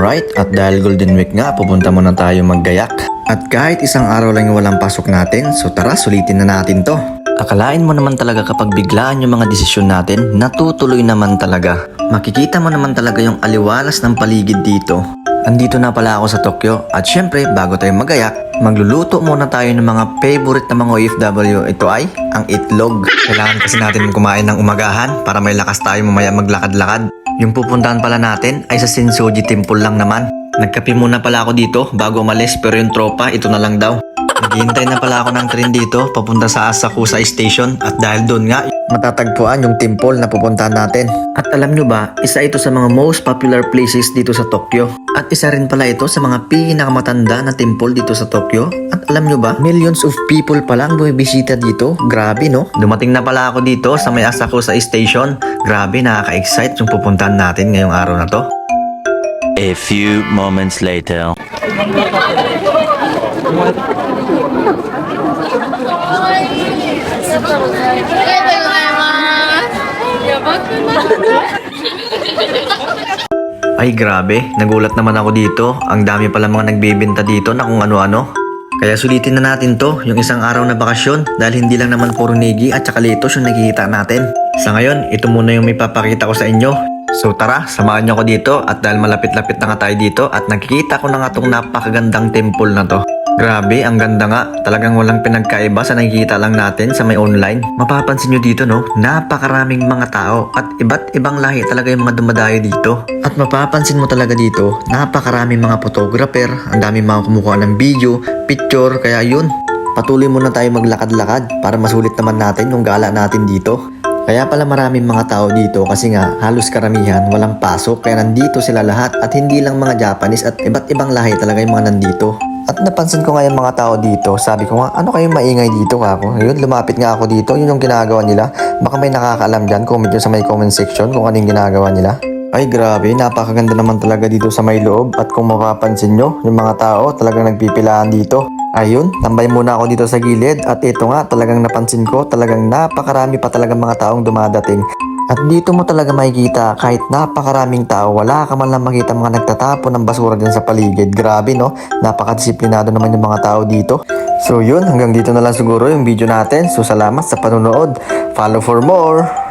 Alright, at dahil Golden Week nga, pupunta muna tayo maggayak. At kahit isang araw lang yung walang pasok natin, so tara, sulitin na natin to. Akalain mo naman talaga kapag biglaan yung mga desisyon natin, natutuloy naman talaga. Makikita mo naman talaga yung aliwalas ng paligid dito. Andito na pala ako sa Tokyo at syempre bago tayo magayak, magluluto muna tayo ng mga favorite na mga OFW. Ito ay ang itlog. Kailangan kasi natin kumain ng umagahan para may lakas tayo mamaya maglakad-lakad. Yung pupuntahan pala natin ay sa Sensoji Temple lang naman. Nagkape muna pala ako dito bago umalis pero yung tropa ito na lang daw. Naghihintay na pala ako ng train dito papunta sa Asakusa Station at dahil doon nga matatagpuan yung temple na pupuntahan natin. At alam nyo ba, isa ito sa mga most popular places dito sa Tokyo. At isa rin pala ito sa mga pinakamatanda na temple dito sa Tokyo. At alam nyo ba, millions of people pa lang bumibisita dito. Grabe no? Dumating na pala ako dito sa may Asakusa Station. Grabe, nakaka-excite yung pupuntahan natin ngayong araw na to. A few moments later. あ Ay grabe, nagulat naman ako dito. Ang dami pala mga nagbebenta dito na kung ano-ano. Kaya sulitin na natin to, yung isang araw na bakasyon dahil hindi lang naman puro negi at saka litos yung nakikita natin. Sa ngayon, ito muna yung may papakita ko sa inyo. So tara, samahan nyo ako dito at dahil malapit-lapit na nga tayo dito at nakikita ko na nga tong napakagandang temple na to. Grabe, ang ganda nga. Talagang walang pinagkaiba sa nakikita lang natin sa may online. Mapapansin nyo dito no, napakaraming mga tao at iba't ibang lahi talaga yung mga dumadayo dito. At mapapansin mo talaga dito, napakaraming mga photographer, ang daming mga kumukuha ng video, picture, kaya yun. Patuloy muna tayo maglakad-lakad para masulit naman natin yung gala natin dito. Kaya pala maraming mga tao dito kasi nga halos karamihan walang pasok kaya nandito sila lahat at hindi lang mga Japanese at iba't ibang lahi talaga yung mga nandito. At napansin ko nga yung mga tao dito, sabi ko nga, ano kayong maingay dito nga ako? Ayun, lumapit nga ako dito, yun yung ginagawa nila. Baka may nakakaalam dyan, comment nyo sa may comment section kung anong ginagawa nila. Ay grabe, napakaganda naman talaga dito sa may loob at kung mapapansin nyo, yung mga tao talagang nagpipilaan dito. Ayun, tambay muna ako dito sa gilid at ito nga talagang napansin ko talagang napakarami pa talagang mga taong dumadating. At dito mo talaga makikita kahit napakaraming tao, wala ka man lang makita mga nagtatapon ng basura din sa paligid. Grabe no, napakadisiplinado naman yung mga tao dito. So yun, hanggang dito na lang siguro yung video natin. So salamat sa panonood. Follow for more!